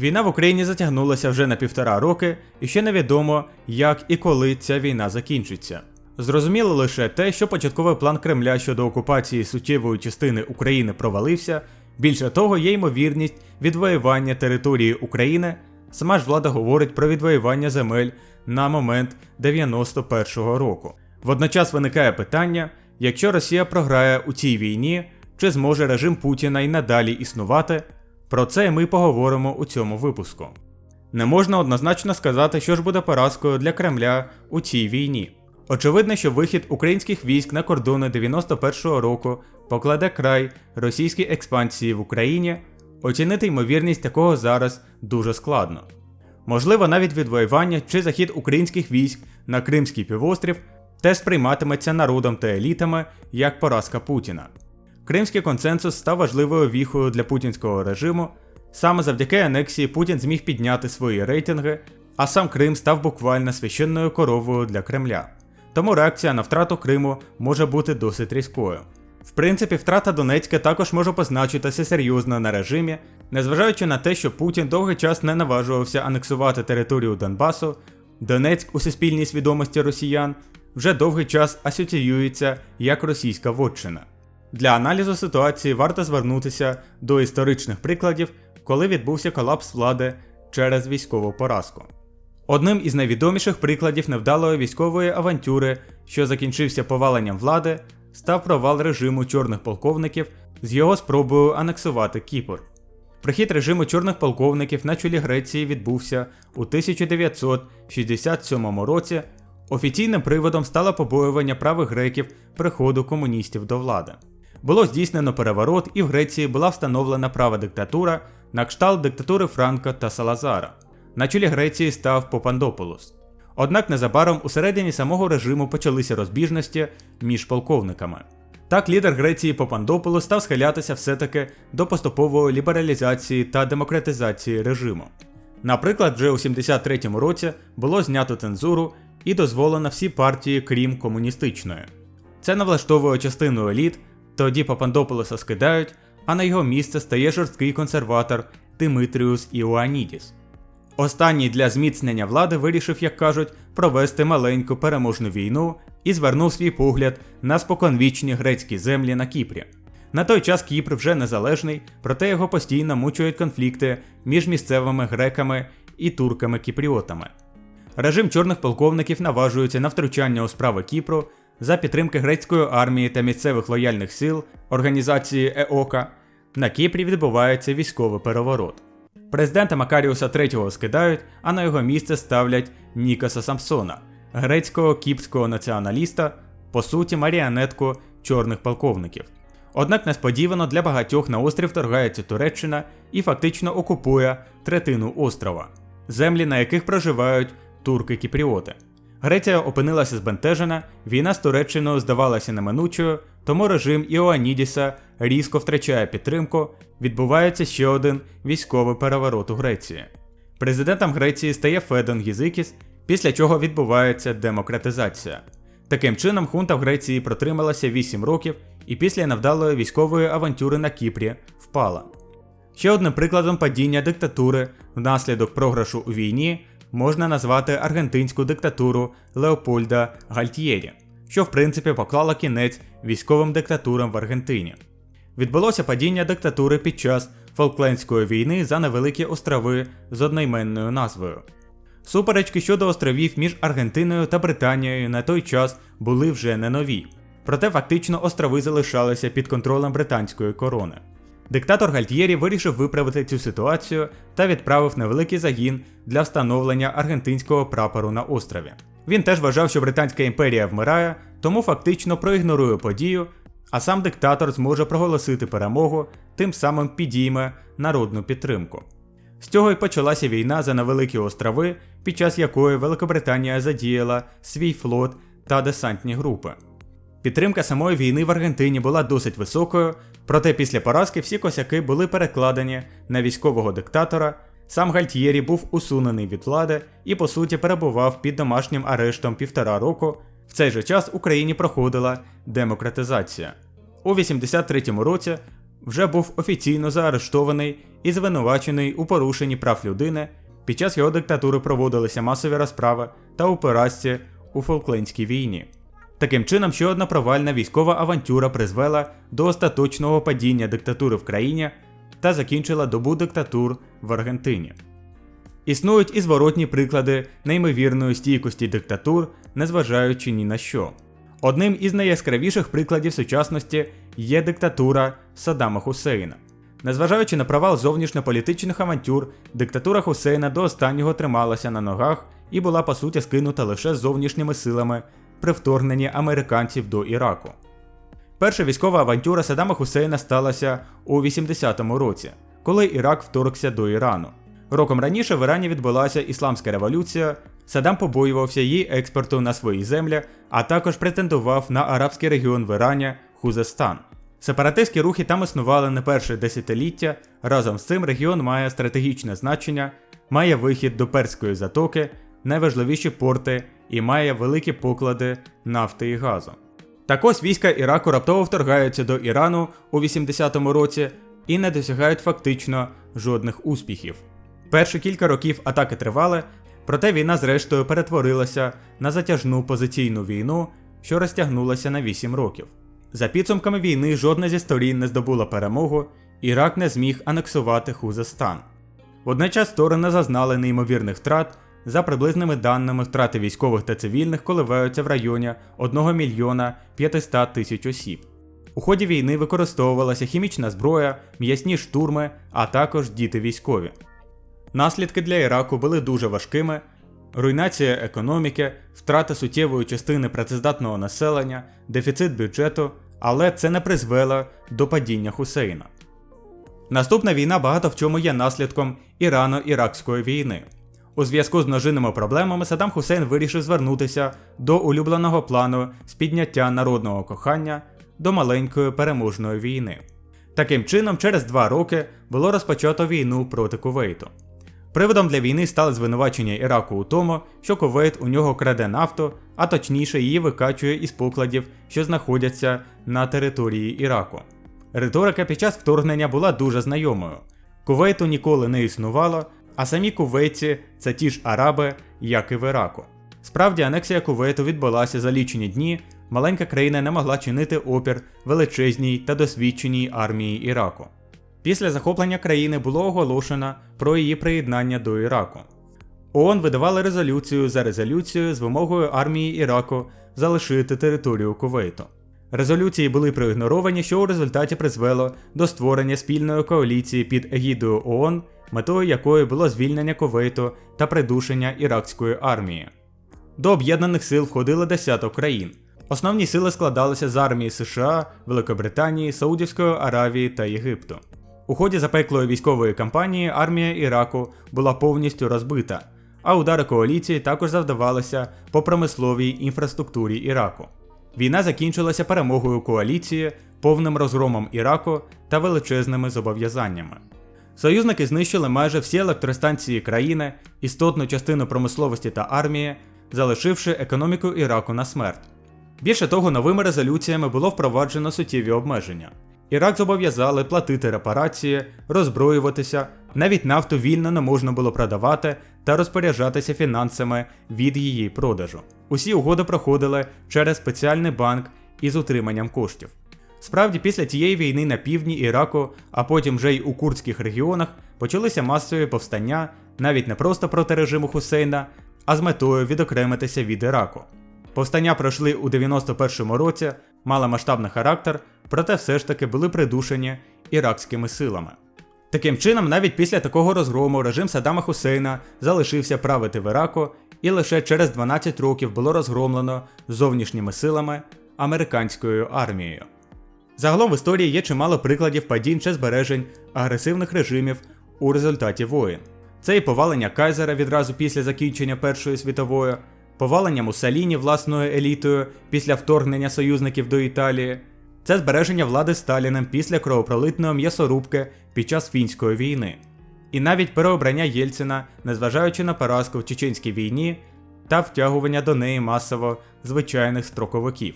Війна в Україні затягнулася вже на півтора роки, і ще невідомо, як і коли ця війна закінчиться. Зрозуміло лише те, що початковий план Кремля щодо окупації суттєвої частини України провалився. Більше того, є ймовірність відвоювання території України. Сама ж влада говорить про відвоювання земель на момент 91-го року. Водночас виникає питання: якщо Росія програє у цій війні, чи зможе режим Путіна й надалі існувати? Про це ми поговоримо у цьому випуску. Не можна однозначно сказати, що ж буде поразкою для Кремля у цій війні. Очевидно, що вихід українських військ на кордони 91-го року покладе край російській експансії в Україні, оцінити ймовірність такого зараз дуже складно. Можливо, навіть відвоювання чи захід українських військ на Кримський півострів теж сприйматиметься народом та елітами як поразка Путіна. Кримський консенсус став важливою віхою для путінського режиму. Саме завдяки анексії Путін зміг підняти свої рейтинги, а сам Крим став буквально священною коровою для Кремля. Тому реакція на втрату Криму може бути досить різкою. В принципі, втрата Донецька також може позначитися серйозно на режимі, незважаючи на те, що Путін довгий час не наважувався анексувати територію Донбасу, Донецьк у суспільній свідомості росіян вже довгий час асоціюється як російська вотчина. Для аналізу ситуації варто звернутися до історичних прикладів, коли відбувся колапс влади через військову поразку. Одним із найвідоміших прикладів невдалої військової авантюри, що закінчився поваленням влади, став провал режиму чорних полковників з його спробою анексувати Кіпр. Прихід режиму чорних полковників на чолі Греції відбувся у 1967 році. Офіційним приводом стало побоювання правих греків приходу комуністів до влади. Було здійснено переворот, і в Греції була встановлена права диктатура на кшталт диктатури Франка та Салазара. На чолі Греції став Попандополос. Однак незабаром усередині самого режиму почалися розбіжності між полковниками. Так, лідер Греції Попандополос став схилятися все-таки до поступової лібералізації та демократизації режиму. Наприклад, вже у 73-му році було знято цензуру і дозволено всі партії, крім комуністичної. Це не влаштовує частину еліт, тоді Папандополоса скидають, а на його місце стає жорсткий консерватор Димитріус Іоанідіс. Останній для зміцнення влади вирішив, як кажуть, провести маленьку переможну війну і звернув свій погляд на споконвічні грецькі землі на Кіпрі. На той час Кіпр вже незалежний, проте його постійно мучують конфлікти між місцевими греками і турками-кіпріотами. Режим чорних полковників наважується на втручання у справи Кіпру за підтримки грецької армії та місцевих лояльних сил організації ЕОКА. На Кіпрі відбувається військовий переворот. Президента Макаріуса III скидають, а на його місце ставлять Нікаса Самсона, грецького кіпського націоналіста, по суті, маріонетку чорних полковників. Однак несподівано для багатьох на острів вторгається Туреччина і фактично окупує третину острова, землі на яких проживають турки-кіпріоти. Греція опинилася збентежена, війна з Туреччиною здавалася неминучою, тому режим Іоанідіса різко втрачає підтримку, відбувається ще один військовий переворот у Греції. Президентом Греції стає Федон Гізикіс, після чого відбувається демократизація. Таким чином, хунта в Греції протрималася 8 років і після невдалої військової авантюри на Кіпрі впала. Ще одним прикладом падіння диктатури внаслідок програшу у війні можна назвати аргентинську диктатуру Леопольда Гальтьєрі, що в принципі поклала кінець військовим диктатурам в Аргентині. Відбулося падіння диктатури під час Фолклендської війни за невеликі острови з одноіменною назвою. Суперечки щодо островів між Аргентиною та Британією на той час були вже не нові, проте фактично острови залишалися під контролем британської корони. Диктатор Гальтьєрі вирішив виправити цю ситуацію та відправив невеликий загін для встановлення аргентинського прапору на острові. Він теж вважав, що Британська імперія вмирає, тому фактично проігнорує подію, а сам диктатор зможе проголосити перемогу, тим самим підійме народну підтримку. З цього й почалася війна за невеликі острови, під час якої Великобританія задіяла свій флот та десантні групи. Підтримка самої війни в Аргентині була досить високою, проте після поразки всі косяки були перекладені на військового диктатора. Сам Гальтьєрі був усунений від влади і, по суті, перебував під домашнім арештом півтора року. В цей же час Україні проходила демократизація. У 83-му році вже був офіційно заарештований і звинувачений у порушенні прав людини. Під час його диктатури проводилися масові розправи та операції у Фолклендській війні. Таким чином, ще одна провальна військова авантюра призвела до остаточного падіння диктатури в країні та закінчила добу диктатур в Аргентині. Існують і зворотні приклади неймовірної стійкості диктатур, незважаючи ні на що. Одним із найяскравіших прикладів сучасності є диктатура Саддама Хусейна. Незважаючи на провал зовнішньополітичних авантюр, диктатура Хусейна до останнього трималася на ногах і була по суті скинута лише зовнішніми силами при вторгненні американців до Іраку. Перша військова авантюра Саддама Хусейна сталася у 80-му році, коли Ірак вторгся до Ірану. Роком раніше в Ірані відбулася ісламська революція. Саддам побоювався її експорту на свої землі, а також претендував на арабський регіон в Ірані Хузестан. Сепаратистські рухи там існували не перше десятиліття. Разом з цим регіон має стратегічне значення, має вихід до Перської затоки, найважливіші порти і має великі поклади нафти і газу. Так ось війська Іраку раптово вторгаються до Ірану у 80-му році і не досягають фактично жодних успіхів. Перші кілька років атаки тривали, проте війна зрештою перетворилася на затяжну позиційну війну, що розтягнулася на 8 років. За підсумками війни жодна зі сторін не здобула перемогу, Ірак не зміг анексувати Хузестан. Водночас сторони зазнали неймовірних втрат. За приблизними даними, втрати військових та цивільних коливаються в районі 1 мільйона 500 тисяч осіб. У ході війни використовувалася хімічна зброя, м'ясні штурми, а також діти військові. Наслідки для Іраку були дуже важкими: руйнація економіки, втрата суттєвої частини працездатного населення, дефіцит бюджету, але це не призвело до падіння Хусейна. Наступна війна багато в чому є наслідком Ірано-Іракської війни. У зв'язку з множинними проблемами Саддам Хусейн вирішив звернутися до улюбленого плану з підняття народного кохання до маленької переможної війни. Таким чином, через два роки було розпочато війну проти Кувейту. Приводом для війни стали звинувачення Іраку у тому, що Кувейт у нього краде нафту, а точніше її викачує із покладів, що знаходяться на території Іраку. Риторика під час вторгнення була дуже знайомою. Кувейту ніколи не існувало, а самі кувейці це ті ж араби, як і в Іраку. Справді, анексія Кувейту відбулася за лічені дні, маленька країна не могла чинити опір величезній та досвідченій армії Іраку. Після захоплення країни було оголошено про її приєднання до Іраку. ООН видавали резолюцію за резолюцією з вимогою армії Іраку залишити територію Кувейту. Резолюції були проігноровані, що у результаті призвело до створення спільної коаліції під егідою ООН, метою якої було звільнення Кувейту та придушення іракської армії. До об'єднаних сил входило десяток країн. Основні сили складалися з армії США, Великобританії, Саудівської Аравії та Єгипту. У ході запеклої військової кампанії армія Іраку була повністю розбита, а удари коаліції також завдавалися по промисловій інфраструктурі Іраку. Війна закінчилася перемогою коаліції, повним розгромом Іраку та величезними зобов'язаннями. Союзники знищили майже всі електростанції країни, істотну частину промисловості та армії, залишивши економіку Іраку на смерть. Більше того, новими резолюціями було впроваджено суттєві обмеження. Ірак зобов'язали платити репарації, роззброюватися, навіть нафту вільно не можна було продавати та розпоряджатися фінансами від її продажу. Усі угоди проходили через спеціальний банк із утриманням коштів. Справді, після тієї війни на півдні Іраку, а потім вже й у курдських регіонах, почалися масові повстання навіть не просто проти режиму Хусейна, а з метою відокремитися від Іраку. Повстання пройшли у 91-му році, мали масштабний характер, проте все ж таки були придушені іракськими силами. Таким чином, навіть після такого розгрому режим Саддама Хусейна залишився правити в Іраку, і лише через 12 років було розгромлено зовнішніми силами американською армією. Загалом в історії є чимало прикладів падінь чи збережень агресивних режимів у результаті воєн. Це і повалення Кайзера відразу після закінчення Першої світової, повалення Муссоліні власною елітою після вторгнення союзників до Італії, це збереження влади Сталіним після кровопролитної м'ясорубки під час фінської війни, і навіть переобрання Єльцина, незважаючи на поразку в Чеченській війні та втягування до неї масово звичайних строковиків.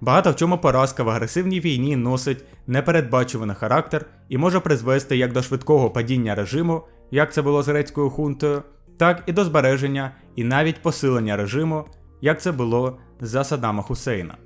Багато в чому поразка в агресивній війні носить непередбачуваний характер і може призвести як до швидкого падіння режиму, як це було з грецькою хунтою, так і до збереження і навіть посилення режиму, як це було за Саддама Хусейна.